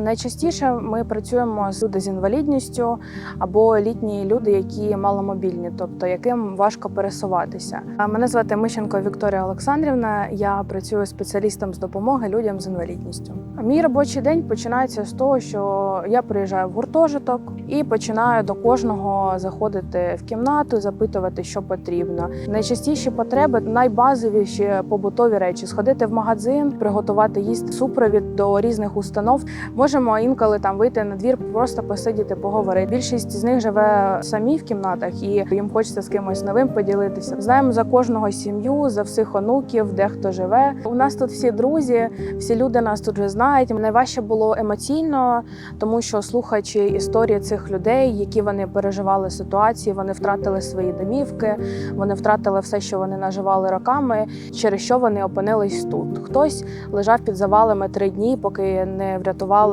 Найчастіше ми працюємо з люди з інвалідністю або літні люди, які маломобільні, тобто яким важко пересуватися. Мене звати Мищенко Вікторія Олександрівна. Я працюю спеціалістом з допомоги людям з інвалідністю. Мій робочий день починається з того, що я приїжджаю в гуртожиток і починаю до кожного заходити в кімнату, запитувати, що потрібно. Найчастіші потреби найбазовіші побутові речі: сходити в магазин, приготувати їсти супровід до різних установ. Можемо інколи там вийти на двір, просто посидіти, поговорити. Більшість з них живе самі в кімнатах, і їм хочеться з кимось новим поділитися. Знаємо за кожного сім'ю, за всіх онуків, де хто живе. У нас тут всі друзі, всі люди нас тут вже знають. Найважче було емоційно, тому що слухаючи історії цих людей, які вони переживали ситуації, вони втратили свої домівки, вони втратили все, що вони наживали роками, через що вони опинились тут. Хтось лежав під завалами три дні, поки не врятували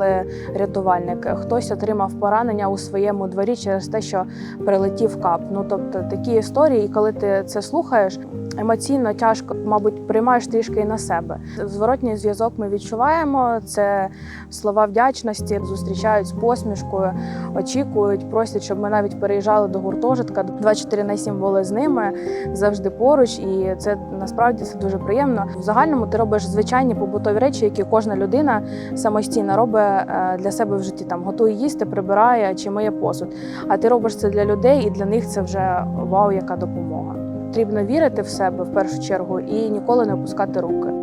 рятувальники. Хтось отримав поранення у своєму дворі через те, що прилетів кап. Ну тобто такі історії, і коли ти це слухаєш, емоційно тяжко, мабуть, приймаєш трішки і на себе. Зворотній зв'язок ми відчуваємо. Це слова вдячності, зустрічають з посмішкою, очікують, просять, щоб ми навіть переїжджали до гуртожитка. 24 на 7 були з ними завжди поруч, і це насправді це дуже приємно. В загальному ти робиш звичайні побутові речі, які кожна людина самостійно робить е, для себе в житті. Там готує їсти, прибирає чи миє посуд. А ти робиш це для людей, і для них це вже вау, яка допомога. Потрібно вірити в себе в першу чергу і ніколи не опускати руки.